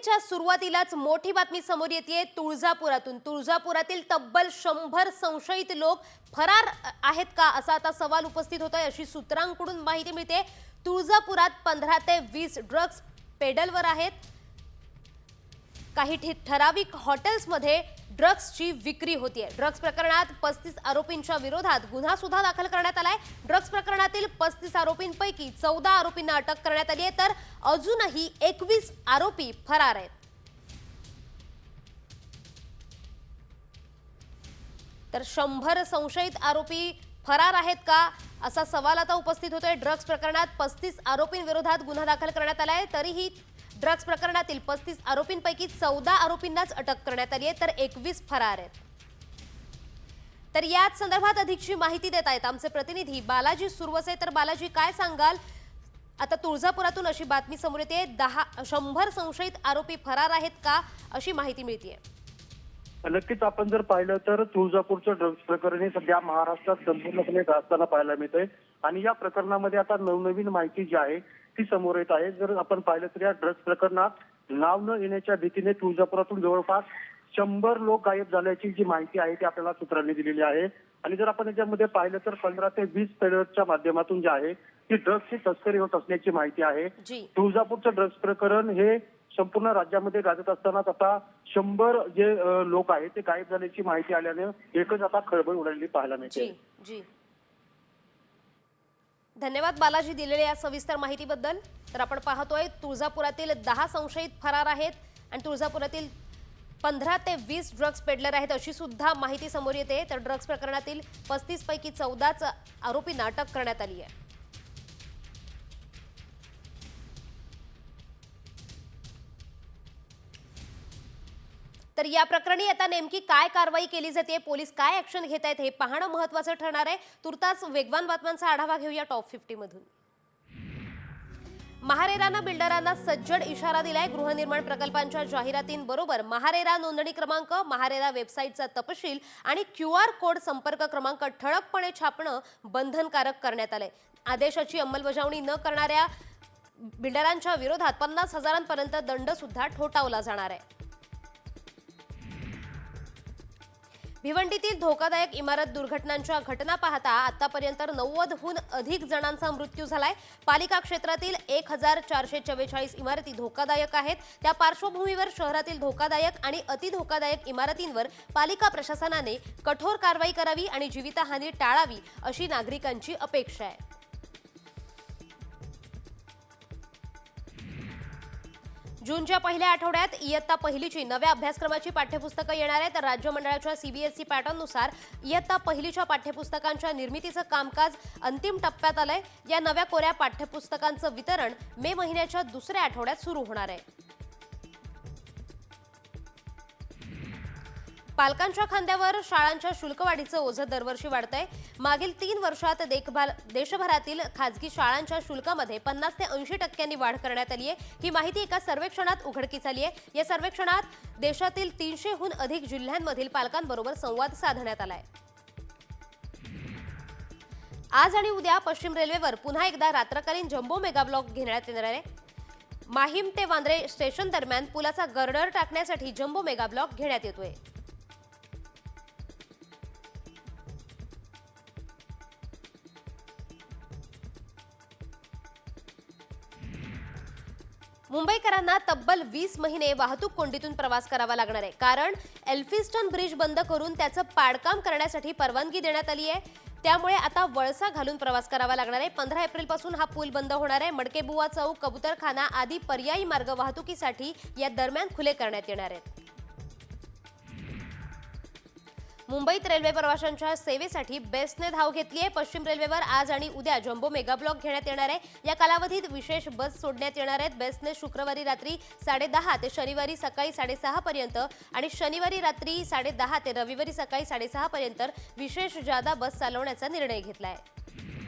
बुलेटिनच्या सुरुवातीलाच मोठी बातमी समोर येते तुळजापुरातून. तुळजापुरातील तब्बल शंभर संशयित लोक फरार आहेत का असा आता सवाल उपस्थित होतोय. अशी सूत्रांकडून माहिती मिळते. तुळजापुरात पंधरा ते वीस ड्रग्ज पेडलवर आहेत. काही ठि- ठराविक हॉटेल्समध्ये ड्रग्सची विक्री होतीये. ड्रग्स प्रकरणात पस्तीस आरोपींच्या विरोधात गुन्हा सुद्धा दाखल करण्यात आलाय. ड्रग्स प्रकरणातील पस्तीस आरोपींपैकी चौदा आरोपींना अटक करण्यात आली आहे तर अजूनही एकवीस आरोपी फरार आहेत. तर शंभर संशयित आरोपी फरार आहेत का? असा सवाल आता उपस्थित होतोय. ड्रग्स प्रकरणात पस्तीस आरोपींविरोधात गुन्हा दाखल करण्यात आला आहे तरीही ड्रग्ज प्रकरणातील पस्तीस आरोपींपैकी चौदा आरोपींनाच अटक करण्यात आली आहे तर एकवीस फरार आहेत. तर याच संदर्भात अधिकची माहिती देत आहेत आमचे प्रतिनिधी. बालाजी सुरवसे तर बालाजी काय सांगाल? आता तुळजापुरातून अशी बातमी समोर येते दहा शंभर संशयित आरोपी फरार आहेत का अशी माहिती मिळतीये. नक्कीच आपण जर पाहिलं तर तुळजापूरचं ड्रग्ज प्रकरण हे सध्या महाराष्ट्रात संपूर्णपणे गाजताना पाहायला मिळतंय. आणि या प्रकरणामध्ये आता नवनवीन माहिती जी आहे ती समोर येत आहे. जर आपण पाहिलं तर या ड्रग्ज प्रकरणात नाव न येण्याच्या भीतीने तुळजापुरातून जवळपास शंभर लोक गायब झाल्याची जी माहिती आहे ती आपल्याला सूत्रांनी दिलेली आहे. आणि जर आपण याच्यामध्ये पाहिलं तर पंधरा ते वीस पेडर्सच्या माध्यमातून जे आहे ती ड्रग्जची तस्करी होत असल्याची माहिती आहे. तुळजापूरचं ड्रग्ज प्रकरण हे संपूर्ण राज्यामध्ये गाजत असतानाच आता शंभर जे लोक आहेत ते गायब झाल्याची माहिती आल्याने एकच आता खळबळ उडालेली पाहायला मिळते. जी जी. धन्यवाद बालाजी दिलेल्या या सविस्तर माहितीबद्दल. तर आपण पाहतोय तुळजापुरातील दहा संशयित फरार आहेत आणि तुळजापुरातील पंधरा ते वीस ड्रग्ज पेडलर आहेत अशी सुद्धा माहिती समोर येते. तर ड्रग्ज प्रकरणातील पस्तीस पैकी चौदाच आरोपींना अटक करण्यात आली आहे. तर या प्रकरणी आता नेमकी काय कारवाई केली जाते? पोलीस काय ऍक्शन घेत आहेत हे पाहणं महत्वाचं ठरणार आहे. तुर्तास वेगवान बातम्यांचा आढावा घेऊया टॉप फिफ्टी मधून. महारेरानं बिल्डरांना सज्जड इशारा दिलाय. गृहनिर्माण प्रकल्पांच्या जाहिरातींबरोबर महारेरा नोंदणी क्रमांक महारेरा वेबसाईटचा तपशील आणि क्यू आर कोड संपर्क क्रमांक ठळकपणे छापणं बंधनकारक करण्यात आलंय. आदेशाची अंमलबजावणी न करणाऱ्या बिल्डरांच्या विरोधात पन्नास हजारांपर्यंत दंड सुद्धा ठोठावला जाणार आहे. भिवंडीतील धोकादायक इमारत दुर्घटनांच्या घटना पाहता आतापर्यंत नव्वदहून अधिक जणांचा मृत्यू झालाय. पालिका क्षेत्रातील एक हजार चारशे चव्वेचाळीस इमारती धोकादायक आहेत. त्या पार्श्वभूमीवर शहरातील धोकादायक आणि अतिधोकादायक इमारतींवर पालिका प्रशासनाने कठोर कारवाई करावी आणि जीवितहानी टाळावी अशी नागरिकांची अपेक्षा आहे. जूनच्या पहिल्या आठवड्यात इयत्ता पहिलीची नव्या अभ्यासक्रमाची पाठ्यपुस्तकं येणार आहेत. तर राज्य मंडळाच्या सीबीएसई पॅटर्ननुसार इयत्ता पहिलीच्या पाठ्यपुस्तकांच्या निर्मितीचं कामकाज अंतिम टप्प्यात आलंय. या नव्या कोऱ्या पाठ्यपुस्तकांचं वितरण मे महिन्याच्या दुसऱ्या आठवड्यात सुरू होणार आहे. पालकांच्या खांद्यावर शाळांच्या शुल्कवाढीचं ओझं दरवर्षी वाढतंय. मागील तीन वर्षात देखभाल देशभरातील खाजगी शाळांच्या शुल्कामध्ये पन्नास ते ऐंशी टक्क्यांनी वाढ करण्यात आली आहे ही माहिती एका सर्वेक्षणात उघडकीस आली आहे या सर्वेक्षणात देशातील तीनशेहून अधिक जिल्ह्यांमधील पालकांबरोबर संवाद साधण्यात आलाय. आज आणि उद्या पश्चिम रेल्वेवर पुन्हा एकदा रात्रकालीन जम्बो मेगा ब्लॉक घेण्यात येणार आहे. माहीम ते वांद्रे स्टेशन दरम्यान पुलाचा गर्डर टाकण्यासाठी जम्बो मेगा ब्लॉक घेण्यात येतोय. मुंबईकरांना तब्बल वीस महिने वाहतूक कोंडीतून प्रवास करावा लागणार आहे. कारण एल्फिस्टन ब्रिज बंद करून त्याचं पाडकाम करण्यासाठी परवानगी देण्यात आली आहे. त्यामुळे आता वळसा घालून प्रवास करावा लागणार आहे. पंधरा एप्रिलपासून हा पूल बंद होणार आहे. मडकेबुवा चौक कबुतरखाना आदी पर्यायी मार्ग वाहतुकीसाठी या दरम्यान खुले करण्यात येणार आहेत. मुंबईत रेल्वे प्रवाशांच्या सेवेसाठी बेस्टने धाव घेतली आहे पश्चिम रेल्वेवर आज आणि उद्या जम्बो मेगा ब्लॉक घेण्यात येणार आहे. या कालावधीत विशेष बस सोडण्यात येणार आहेत. बेस्टने शुक्रवारी रात्री साडेदहा ते शनिवारी सकाळी साडेसहा पर्यंत आणि शनिवारी रात्री साडेदहा ते रविवारी सकाळी साडेसहा पर्यंत विशेष जादा बस चालवण्याचा निर्णय घेतला आहे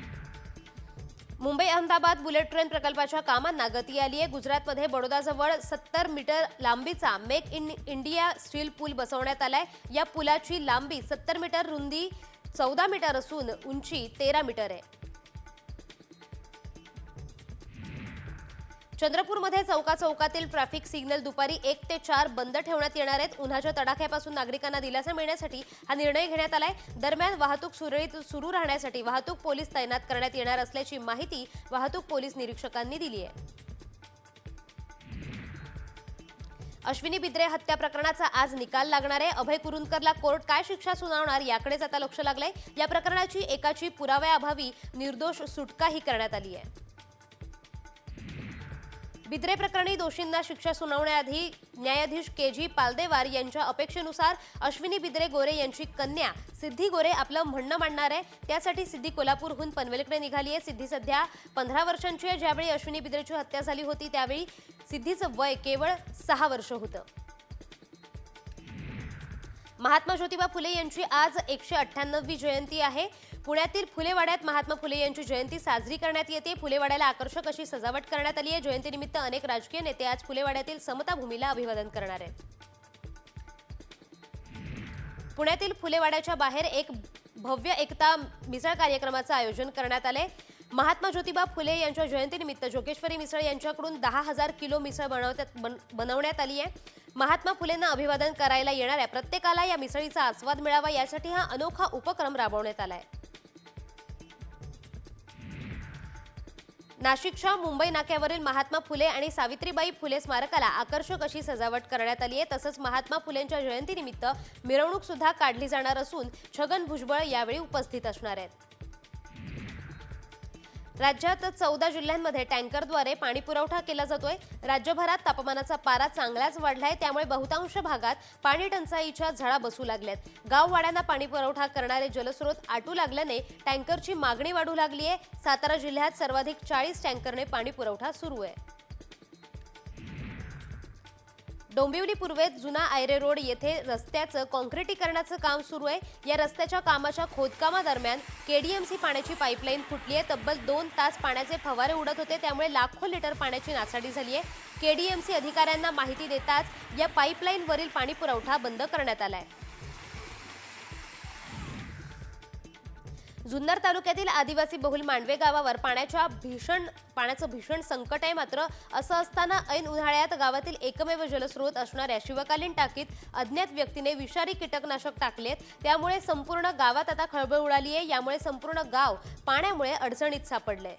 मुंबई अहमदाबाद बुलेट ट्रेन प्रकल्पाच्या कामांना गती आली आहे. गुजरातमध्ये बडोदाजवळ सत्तर मीटर लांबीचा मेक इन इंडिया स्टील पूल बसवण्यात आलाय. या पुलाची लांबी सत्तर मीटर रुंदी चौदा मीटर असून उंची तेरा मीटर आहे. चंद्रपूरमध्ये चौका चौकातील ट्रॅफिक सिग्नल दुपारी एक ते चार बंद ठेवण्यात येणार आहेत. उन्हाच्या तडाख्यापासून नागरिकांना दिलासा मिळण्यासाठी हा निर्णय घेण्यात आलाय. दरम्यान वाहतूक सुरळीत सुरू राहण्यासाठी वाहतूक पोलीस तैनात करण्यात येणार असल्याची माहिती वाहतूक पोलीस निरीक्षकांनी दिली आहे. अश्विनी बिद्रे हत्या प्रकरणाचा आज निकाल लागणार आहे. अभय कुरुंदकरला कोर्ट काय शिक्षा सुनावणार याकडेच आता लक्ष लागलंय. या प्रकरणाची एकाची पुराव्याअभावी निर्दोष सुटकाही करण्यात आली आहे. बिद्रे प्रकरणी दोषींना शिक्षा सुनावण्याआधी न्यायाधीश के जी पालदेवार यांच्या अपेक्षेनुसार अश्विनी बिद्रे गोरे यांची कन्या सिद्धी गोरे आपलं म्हणणं मांडणार आहे. त्यासाठी सिद्धी कोल्हापूरहून पनवेलकडे निघाली आहे. सिद्धी सध्या पंधरा वर्षांची आहे. ज्यावेळी अश्विनी बिद्रेची हत्या झाली होती त्यावेळी सिद्धीचं वय केवळ सहा वर्ष होतं. महात्मा ज्योतिबा फुले यांची आज एकशे अठ्ठ्याण्णवी जयंती आहे. पुण्यातील फुलेवाड्यात महात्मा फुले यांची जयंती साजरी करण्यात येते. फुलेवाड्याला आकर्षक अशी सजावट करण्यात आली आहे. जयंतीनिमित्त अनेक राजकीय नेते आज फुलेवाड्यातील समता भूमीला अभिवादन करणार आहेत. पुण्यातील फुलेवाड्याच्या बाहेर एक भव्य एकता मिसळ कार्यक्रमाचं आयोजन करण्यात आले महात्मा ज्योतिबा फुले यांच्या जयंतीनिमित्त जोगेश्वरी मिसळ यांच्याकडून दहा हजार किलो मिसळ बनवण्यात बन- बनवण्यात आली आहे. महात्मा फुलेंना अभिवादन करायला येणाऱ्या प्रत्येकाला या मिसळीचा आस्वाद मिळावा यासाठी हा अनोखा उपक्रम राबवण्यात आला आहे नाशिकच्या मुंबई नाक्यावरील महात्मा फुले आणि सावित्रीबाई फुले स्मारकाला आकर्षक अशी सजावट करण्यात आली आहे. तसंच महात्मा फुलेंच्या जयंतीनिमित्त मिरवणूक सुद्धा काढली जाणार असून छगन भुजबळ यावेळी उपस्थित असणार आहेत. राज्यात चौदा जिल्ह्यांमध्ये टँकरद्वारे पाणी पुरवठा केला जातोय. राज्यभरात तापमानाचा पारा चांगलाच वाढलाय. त्यामुळे बहुतांश भागात पाणी टंचाईच्या झळा बसू लागल्यात. गाववाड्यांना पाणी पुरवठा करणारे जलस्रोत आटू लागल्याने टँकरची मागणी वाढू लागली आहे सातारा जिल्ह्यात सर्वाधिक चाळीस टँकरने पाणी पुरवठा सुरू आहे. डोंबिवली पूर्वेत जुना आयरे रोड येथे रस्त्याचं कॉन्क्रिटीकरणाचं काम सुरू आहे. या रस्त्याच्या कामाच्या खोदकामादरम्यान केडीएमसी पाण्याची पाईपलाईन फुटली आहे. तब्बल दोन तास पाण्याचे फवारे उडत होते. त्यामुळे लाखो लिटर पाण्याची नासाडी झाली आहे. केडीएमसी अधिकाऱ्यांना माहिती देताच या पाईपलाईनवरील पाणी पुरवठा बंद करण्यात आला आहे. जुन्नर तालुक्यातील आदिवासी बहुल मांडवे गावावर पाण्याच्या भीषण पाण्याचं भीषण संकट आहे मात्र असं असताना ऐन उन्हाळ्यात गावातील एकमेव जलस्रोत असणाऱ्या शिवकालीन टाकीत अज्ञात व्यक्तीने विषारी कीटकनाशक टाकलेत. त्यामुळे संपूर्ण गावात आता खळबळ उडाली आहे यामुळे संपूर्ण गाव पाण्यामुळे अडचणीत सापडले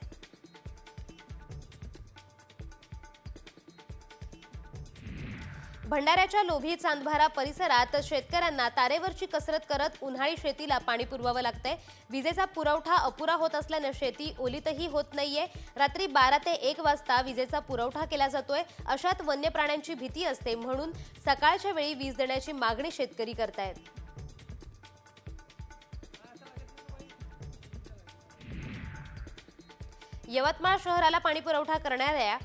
भंडाऱ्याच्या लोभी चांदभारा परिसरात शेतकऱ्यांना तारेवरची कसरत करत उन्हाळी शेतीला पाणी पुरवावं लागतंय. विजेचा पुरवठा अपुरा होत असल्यानं शेती ओलीतही होत नाहीये. रात्री बारा ते एक वाजता विजेचा पुरवठा केला जातोय. अशात वन्य प्राण्यांची भीती असते म्हणून सकाळच्या वेळी वीज देण्याची मागणी शेतकरी करतायत. यवतमाळ शहराला पाणी पुरवठा करणाऱ्या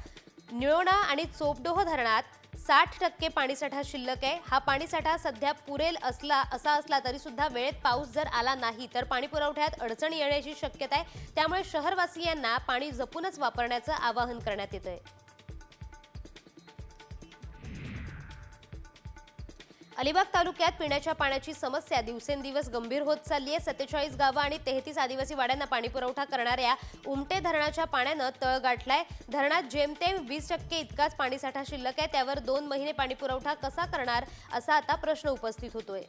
निळोणा आणि चोपडोह धरणात साठ टक्के पाणीसाठा शिल्लक आहे. हा पाणीसाठा सध्या पुरेल असला असा असला तरी सुद्धा वेळेत पाऊस जर आला नाही तर पाणी पुरवठ्यात अडचण येण्याची शक्यता आहे. त्यामुळे शहरवासियांना पाणी जपूनच वापरण्याचं आवाहन करण्यात येत आहे अलिबाग तालुक्यात पिण्याच्या पाण्याची समस्या दिवसेंदिवस गंभीर होत चालली आहे. सत्तेचाळीस गावं आणि तेहतीस आदिवासी वाड्यांना पाणीपुरवठा करणाऱ्या उमटे धरणाच्या पाण्यानं तळ गाठलाय. धरणात जेमतेम वीस टक्के इतकाच पाणीसाठा शिल्लक आहे. त्यावर दोन महिने पाणीपुरवठा कसा करणार असा आता प्रश्न उपस्थित होतोय.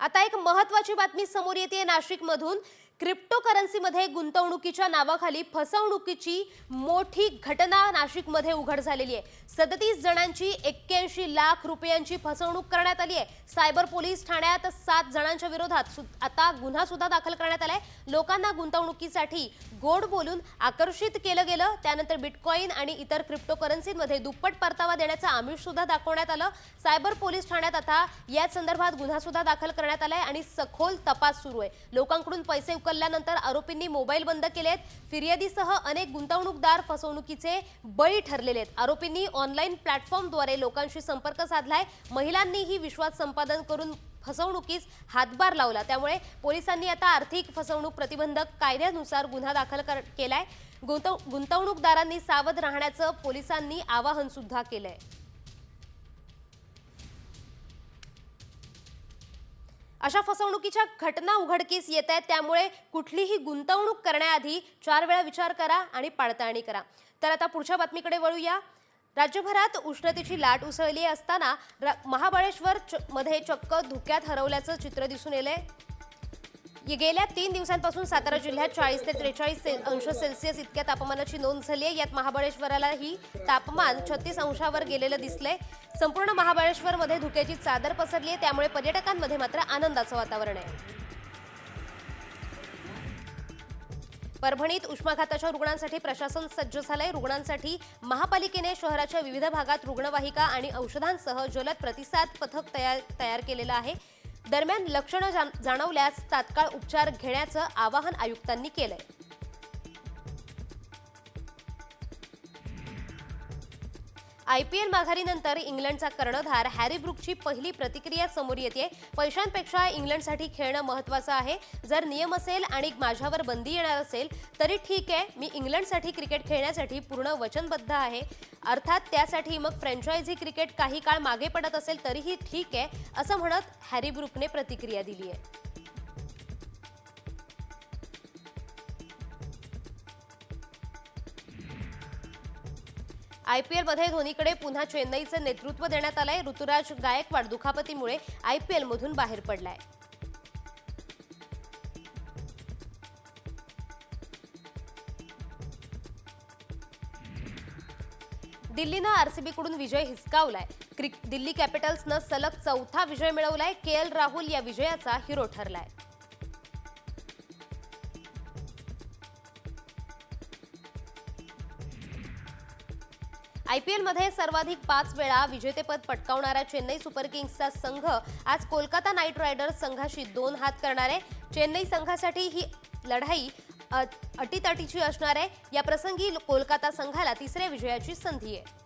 आता एक महत्वाची बातमी समोर येते नाशिकमधून. क्रिप्टोकरन्सीमध्ये गुंतवणुकीच्या नावाखाली फसवणुकीची मोठी घटना नाशिकमध्ये उघड झालेली आहे. सदतीस जणांची एक्क्याऐंशी लाख रुपयांची फसवणूक करण्यात आली आहे. सायबर पोलीस ठाण्यात सात जणांच्या विरोधात सु- आता गुन्हा सुद्धा दाखल करण्यात आलाय. लोकांना गुंतवणुकीसाठी गोड बोलून आकर्षित केलं गेलं. त्यानंतर बिटकॉईन आणि इतर क्रिप्टोकरन्सीमध्ये दुप्पट परतावा देण्याचं आमिष सुद्धा दाखवण्यात आलं. सायबर पोलीस ठाण्यात आता या संदर्भात गुन्हा सुद्धा दाखल करण्यात आलाय आणि सखोल तपास सुरू आहे. लोकांकडून पैसे उकलल्यानंतर आरोपींनी मोबाईल बंद केलेत. फिर्यादीसह अनेक गुंतवणूकदार फसवणुकीचे बळी ठरलेले आहेत. आरोपींनी ऑनलाईन प्लॅटफॉर्मद्वारे लोकांशी संपर्क साधलाय. महिलांनीही विश्वास संपादन करून फसवणुकीस हातभार लावला. त्यामुळे पोलिसांनी आता आर्थिक फसवणूक प्रतिबंधक कायद्यानुसार गुन्हा दाखल कर- केलाय. गुंतव गुंतवणूकदारांनी सावध राहण्याचं पोलिसांनी आवाहन सुद्धा केलंय. अशा फसवणुकीच्या घटना उघडकीस येत आहेत त्यामुळे कुठलीही गुंतवणूक करण्याआधी चार वेळा विचार करा आणि पडताळणी करा. तर आता पुढच्या बातमीकडे वळूया. राज्यभरात उष्णतेची लाट उसळली असताना र- महाबळेश्वर च- मध्ये चक्क धुक्यात हरवल्याचं चित्र दिसून येलंय. गेल्या तीन दिवसांपासून सातारा जिल्ह्यात चाळीस ते त्रेचाळीस से- अंश सेल्सिअस इतक्या तापमानाची नोंद झाली आहे. यात महाबळेश्वरालाही तापमान छत्तीस अंशावर गेलेलं दिसलंय. संपूर्ण महाबळेश्वरमध्ये धुक्याची चादर पसरली आहे. त्यामुळे पर्यटकांमध्ये मात्र आनंदाचं वातावरण आहे. परभणीत उष्माघाताच्या रुग्णांसाठी प्रशासन सज्ज झालंय. रुग्णांसाठी महापालिकेने शहराच्या विविध भागात रुग्णवाहिका आणि औषधांसह जलद प्रतिसाद पथक तयार तयार केलेलं आहे. दरम्यान लक्षणं जाणवल्यास तात्काळ उपचार घेण्याचं आवाहन आयुक्तांनी केलंय. आय पी एल माघारीनंतर इंग्लंडचा कर्णधार हॅरी ब्रुकची पहिली प्रतिक्रिया समोर येते पैशांपेक्षा इंग्लंडसाठी खेळणं महत्वाचं आहे. जर नियम असेल आणि माझ्यावर बंदी येणार असेल तरी ठीक आहे. मी इंग्लंडसाठी क्रिकेट खेळण्यासाठी पूर्ण वचनबद्ध आहे. अर्थात त्यासाठी मग फ्रँचायझी क्रिकेट काही काळ मागे पडत असेल तरीही ठीक आहे असं म्हणत हॅरी ब्रुकने प्रतिक्रिया दिली आहे. आय पी एलमध्ये धोनीकडे पुन्हा चेन्नईचं नेतृत्व देण्यात आलंय. ऋतुराज गायकवाड दुखापतीमुळे आय पी एलमधून बाहेर पडलाय. दिल्लीनं आरसीबीकडून विजय हिसकावलाय. क्रिक दिल्ली कॅपिटल्सनं सलग चौथा विजय मिळवलाय. के एल राहुल या विजयाचा हिरो ठरलाय. आयपीएलमध्ये सर्वाधिक पाच वेळा विजेतेपद पटकावणारा चेन्नई सुपर किंग्सचा संघ आज कोलकाता नाईट रायडर्स संघाशी दोन हात करणार आहे. चेन्नई संघासाठी ही लढाई अटीतटीची असणार आहे. या प्रसंगी कोलकाता संघाला तिसऱ्या विजयाची संधी आहे.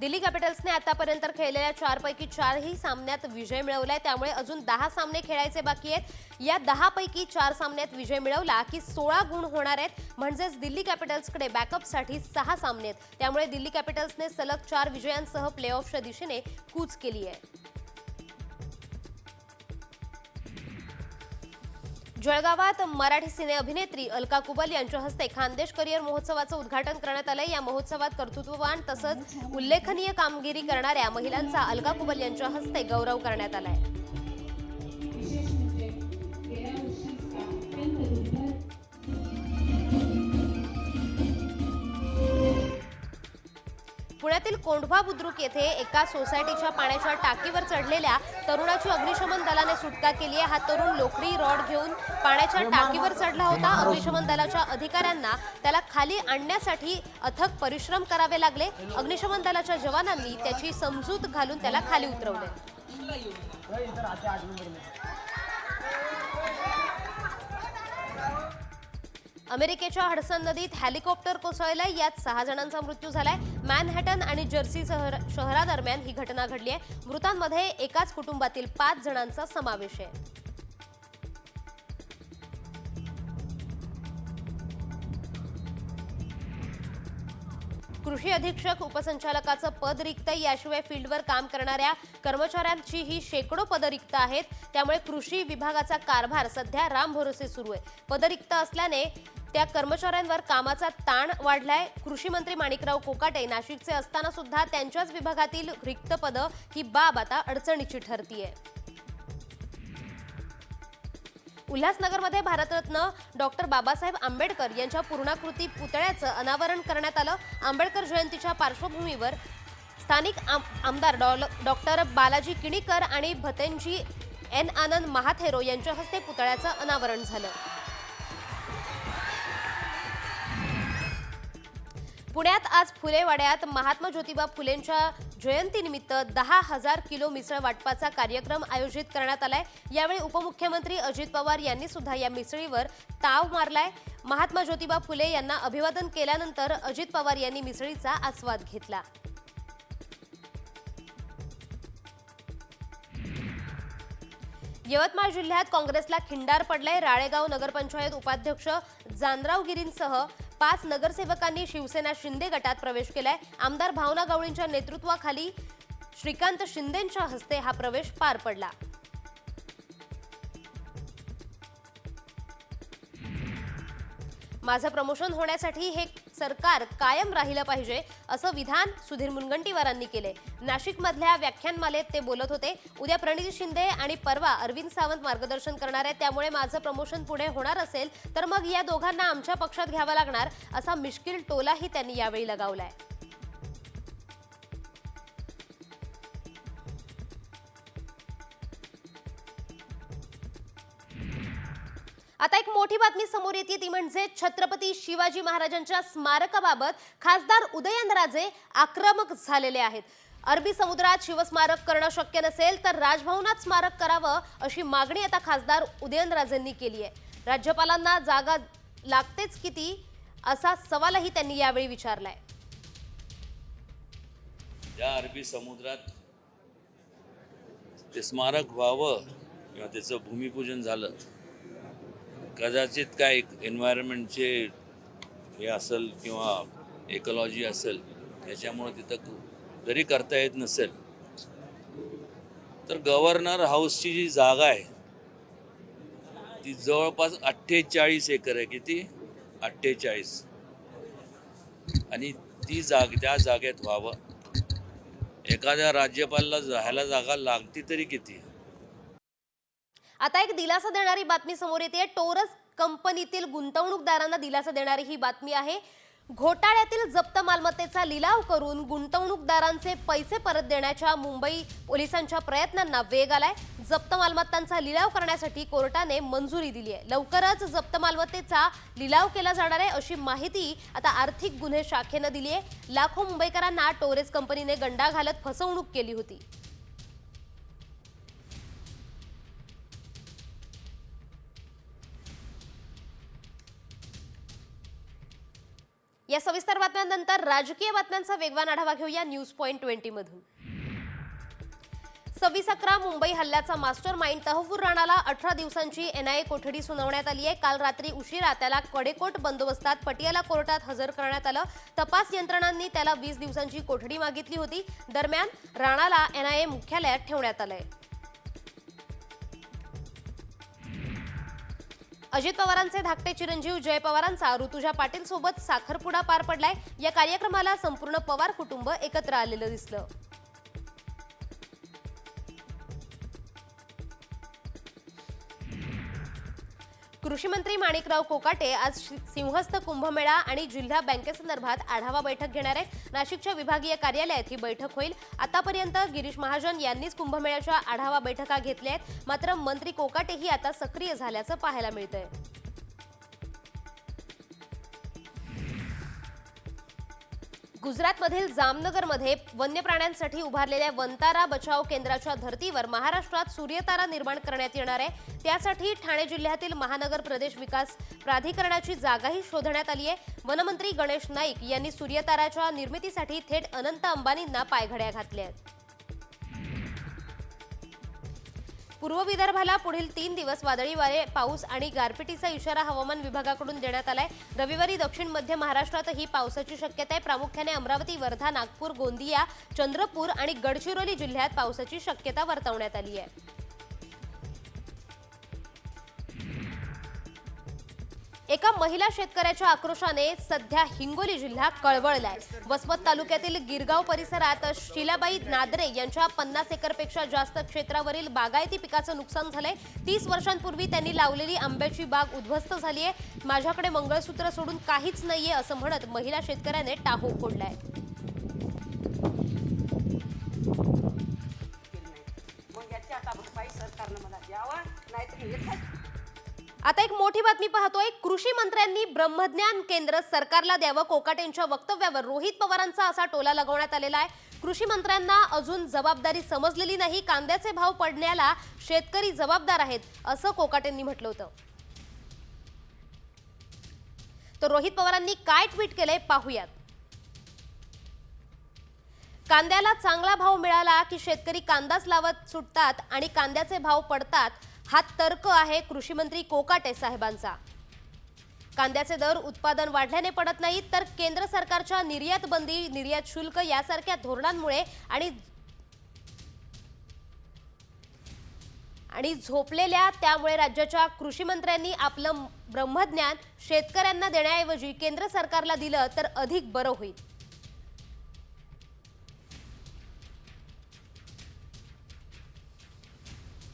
दिल्ली कॅपिटल्सने आतापर्यंत खेळलेल्या चारपैकी चारही सामन्यात विजय मिळवलाय. त्यामुळे अजून दहा सामने खेळायचे बाकी आहेत. या दहा पैकी चार सामन्यात विजय मिळवला की सोळा गुण होणार आहेत. म्हणजेच दिल्ली कॅपिटल्सकडे बॅकअपसाठी सहा सामने आहेत. त्यामुळे दिल्ली कॅपिटल्सने सलग चार विजयांसह प्लेऑफच्या दिशेने कूच केली आहे. जळगावात मराठी सिने अभिनेत्री अलका कुबल यांच्या हस्ते खानदेश करिअर महोत्सवाचं उद्घाटन करण्यात आलंय. या महोत्सवात कर्तृत्ववान तसंच उल्लेखनीय कामगिरी करणाऱ्या महिलांचा अलका कुबल यांच्या हस्ते गौरव करण्यात आलाय. पुण्यातील कोंढवा बुद्रुक येथे एका सोसायटीच्या पाण्याच्या टाकीवर चढलेल्या तरुणाची अग्निशमन दलाने सुटका केली आहे. हा तरुण लोकरी रॉड घेऊन पाण्याच्या टाकीवर चढला होता. अग्निशमन दलाच्या अधिकाऱ्यांना त्याला खाली आणण्यासाठी अथक परिश्रम करावे लागले. अग्निशमन दलाच्या जवानांनी त्याची समजूत घालून त्याला खाली उतरवले. अमेरिकेच्या हडसन नदीत हेलिकॉप्टर कोसळलंय. यात सहा जणांचा मृत्यू झालाय. मॅनहॅटन आणि जर्सी शहर शहरादरम्यान ही घटना घडली आहे. मृतांमध्ये एकाच कुटुंबातील पाच जणांचा समावेश आहे. कृषी अधीक्षक उपसंचालकाचं पद रिक्त याशिवाय फील्डवर काम करणाऱ्या कर्मचाऱ्यांची ही शेकडो पद रिक्त आहेत. त्यामुळे कृषी विभागाचा कारभार सध्या राम भरोसे सुरू आहे. पदरिक्त असल्याने त्या कर्मचाऱ्यांवर कामाचा ताण वाढलाय. कृषी मंत्री माणिकराव कोकाटे नाशिकचे असताना सुद्धा त्यांच्याच विभागातील रिक्त पदं ही बाब आता अडचणीची ठरतीये. उल्हासनगरमध्ये भारतरत्न डॉक्टर बाबासाहेब आंबेडकर यांच्या पूर्णाकृती पुतळ्याचं अनावरण करण्यात आलं. आंबेडकर जयंतीच्या पार्श्वभूमीवर स्थानिक आम- आमदार डॉल- डॉक्टर बालाजी किणीकर आणि भतेंजी एन आनंद महाथेरो यांच्या हस्ते पुतळ्याचं अनावरण झालं. पुण्यात आज फुलेवाड्यात महात्मा ज्योतिबा फुलेंच्या जयंतीनिमित्त दहा हजार किलो मिसळ वाटपाचा कार्यक्रम आयोजित करण्यात आलाय. यावेळी उपमुख्यमंत्री अजित पवार यांनी सुद्धा या मिसळीवर ताव मारलाय. महात्मा ज्योतिबा फुले यांना अभिवादन केल्यानंतर अजित पवार यांनी मिसळीचा आस्वाद घेतला. यवतमाळ जिल्ह्यात काँग्रेसला खिंडार पडलाय. राळेगाव नगरपंचायत उपाध्यक्ष जानरावगिरींसह पाच नगरसेवकांनी शिवसेना शिंदे गटात प्रवेश केलाय. आमदार भावना गवळींच्या नेतृत्वाखाली श्रीकांत शिंदेंच्या हस्ते हा प्रवेश पार पडला. माझं प्रमोशन होण्यासाठी हे सरकार कायम राहिलं पाहिजे असं विधान सुधीर मुनगंटीवारांनी केले. नाशिकमधल्या व्याख्यानमालेत ते बोलत होते उद्या प्रणित शिंदे आणि परवा अरविंद सावंत मार्गदर्शन करणार आहेत. त्यामुळे माझं प्रमोशन पुढे होणार असेल तर मग या दोघांना आमच्या पक्षात घ्यावा लागणार असा मिश्किल टोलाही त्यांनी यावेळी लगावलाय. आता एक मोठी बातमी समोर येते ती म्हणजे छत्रपती शिवाजी महाराजांच्या स्मारकाबाबत खासदार उदयनराजे आक्रमक झालेले आहेत. अरबी समुद्रात शिवस्मारक करणं शक्य नसेल तर राजभवनात स्मारक करावं अशी मागणी आता खासदार उदयनराजेंनी केली आहे. राज्यपालांना जागा लागतेच किती असा सवालही त्यांनी यावेळी विचारलाय. त्या अरबी समुद्रात ते स्मारक व्हावं किंवा त्याचं भूमिपूजन झालं कदाचित काय एन्व्हायरमेंटचे हे असेल किंवा एकॉलॉजी असेल त्याच्यामुळं तिथं जरी करता येत नसेल तर गव्हर्नर हाऊसची जी जागा आहे ती जवळपास अठ्ठेचाळीस एकर आहे. किती? अठ्ठेचाळीस. आणि ती जाग त्या जागेत व्हावं. एखाद्या राज्यपालला राहायला जागा लागती तरी किती? आता एक दिलासा देणारी बातमी समोर येते. टोरस कंपनीतील गुंतवणूकदारांना दिलासा देणारी ही बातमी आहे. घोटाळ्यातील जप्त मालमत्तेचा लिलाव करून गुंतवणूकदारांचे पैसे परत देण्याच्या मुंबई पोलिसांच्या प्रयत्नांना वेग आलाय. जप्त मालमत्तांचा लिलाव करण्यासाठी कोर्टाने मंजुरी दिली आहे लवकरच जप्त मालमत्तेचा लिलाव केला जाणार आहे अशी माहिती आता आर्थिक गुन्हे शाखेनं दिली आहे लाखो मुंबईकरांना टोरेस कंपनीने गंडा घालत फसवणूक केली होती. या सविस्तर बातम्यांनंतर राजकीय बातम्यांचा वेगवान आढावा घेऊया न्यूज पॉईंट ट्वेंटी मधून सव्वीस अकरा मुंबई हल्ल्याचा मास्टर माइंड तहवूर राणाला अठरा दिवसांची एनआयए कोठडी सुनावण्यात आली आहे. काल रात्री उशिरा त्याला कडेकोट बंदोबस्तात पटियाला कोर्टात हजर करण्यात आलं. तपास यंत्रणांनी त्याला वीस दिवसांची कोठडी मागितली होती. दरम्यान राणाला एनआयए मुख्यालयात ठेवण्यात आलं आहे अजित पवारांचे धाकटे चिरंजीव जय पवारांचा ऋतुजा पाटील सोबत साखरपुडा पार पडलाय. या कार्यक्रमाला संपूर्ण पवार कुटुंब एकत्र आलेलं दिसलं. कृषीमंत्री माणिकराव कोकाटे आज सिंहस्थ कुंभमेळा आणि जिल्हा बँकेसंदर्भात आढावा बैठक घेणार आहेत. नाशिकच्या विभागीय कार्यालयात ही बैठक होईल. आतापर्यंत गिरीश महाजन यांनीच कुंभमेळ्याच्या आढावा बैठका घेतल्या आहेत. मात्र मंत्री कोकाटेही आता सक्रिय झाल्याचं पाहायला मिळतंय. गुजरातमधील जामनगरमध्ये वन्य प्राण्यांसाठी उभारलेल्या वंतारा बचाव केंद्राच्या धर्तीवर महाराष्ट्रात सूर्यतारा निर्माण करण्यात येणार आहे. त्यासाठी ठाणे जिल्ह्यातील महानगर प्रदेश विकास प्राधिकरणाची जागाही शोधण्यात आली आहे. वनमंत्री गणेश नाईक यांनी सूर्यताराच्या निर्मितीसाठी थेट अनंत अंबानींना पायघड्या घातल्या आहेत. पूर्व विदर्भाला पुढील तीन दिवस वादळी वारे पाऊस आणि गारपिटीचा इशारा हवामान विभागाकडून देण्यात आलाय. रविवारी दक्षिण मध्य महाराष्ट्रातही पावसाची शक्यता आहे. प्रामुख्याने अमरावती वर्धा नागपूर गोंदिया चंद्रपूर आणि गडचिरोली जिल्ह्यात पावसाची शक्यता वर्तवण्यात आली आहे. एका महिला शेतकऱ्याच्या आक्रोशाने सध्या हिंगोली जिल्हा कळवळलाय. वसमत तालुक्यातील गिरगाव परिसरात शिलाबाई नादरे यांच्या पन्नास एकरपेक्षा जास्त क्षेत्रावरील बागायती पिकाचं नुकसान झालंय. तीस वर्षांपूर्वी त्यांनी लावलेली आंब्याची बाग उद्ध्वस्त झाली आहे माझ्याकडे मंगळसूत्र सोडून काहीच नाहीये असं म्हणत महिला शेतकऱ्याने टाहो फोडलाय. मग याची आता भरपाई सरकारनं मला द्यावा. नाहीतर आता एक मोठी बातमी पाहतोय कृषी मंत्र्यांनी ब्रह्मज्ञान केंद्र सरकारला द्यावं. कोकाटेंच्या वक्तव्यावर रोहित पवारांचा असा टोला लगवण्यात आलेला आहे. कृषी मंत्र्यांना अजून जबाबदारी समजलेली नाही. कांद्याचे भाव पडण्याला शेतकरी जबाबदार आहेत असं कोकाटेंनी म्हटलं होतं. तर रोहित पवारांनी काय ट्विट केलंय पाहूयात. कांद्याला चांगला भाव मिळाला की शेतकरी कांदाच लावत सुटतात आणि कांद्याचे भाव पडतात हा तर्क आहे कृषी मंत्री कोकाटे साहेबांचा. कांद्याचे दर उत्पादन वाढल्याने पडत नाहीत तर केंद्र सरकारच्या निर्यात बंदी निर्यात शुल्क यासारख्या धोरणांमुळे आणि आणि झोपलेल्या त्यामुळे राज्याच्या कृषी मंत्र्यांनी आपलं ब्रह्मज्ञान शेतकऱ्यांना देण्याऐवजी केंद्र सरकारला दिलं तर अधिक बरं होईल.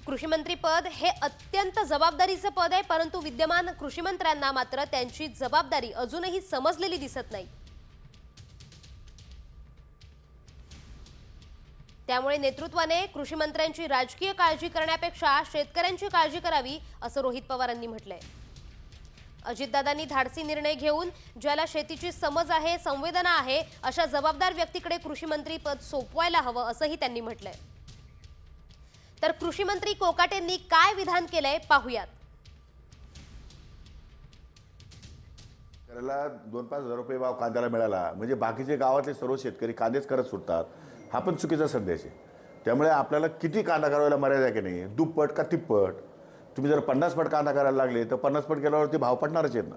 कृषीमंत्री पद हे अत्यंत जबाबदारीचं पद आहे परंतु विद्यमान कृषीमंत्र्यांना मात्र त्यांची जबाबदारी अजूनही समजलेली दिसत नाही. त्यामुळे नेतृत्वाने कृषीमंत्र्यांची राजकीय काळजी करण्यापेक्षा शेतकऱ्यांची काळजी करावी असं रोहित पवारांनी म्हटलंय. अजितदादांनी धाडसी निर्णय घेऊन ज्याला शेतीची समज आहे संवेदना आहे अशा जबाबदार व्यक्तीकडे कृषीमंत्री पद सोपवायला हवं असंही त्यांनी म्हटलंय. तर कृषी मंत्री कोकाटेंनी काय विधान केलंय पाहूयात. त्याला दोन पाच हजार रुपये भाव कांद्याला मिळाला. म्हणजे बाकीचे गावातले सर्व शेतकरी कांदेच करत सुटतात. हा पण चुकीचा संदेश आहे. त्यामुळे आपल्याला किती कांदा करायला मर्यादा आहे की नाही? दुप्पट का तिप्पट? तुम्ही जर पन्नास पट कांदा करायला लागले तर पन्नास पट केल्यावरती भाव पडणारच आहेत ना.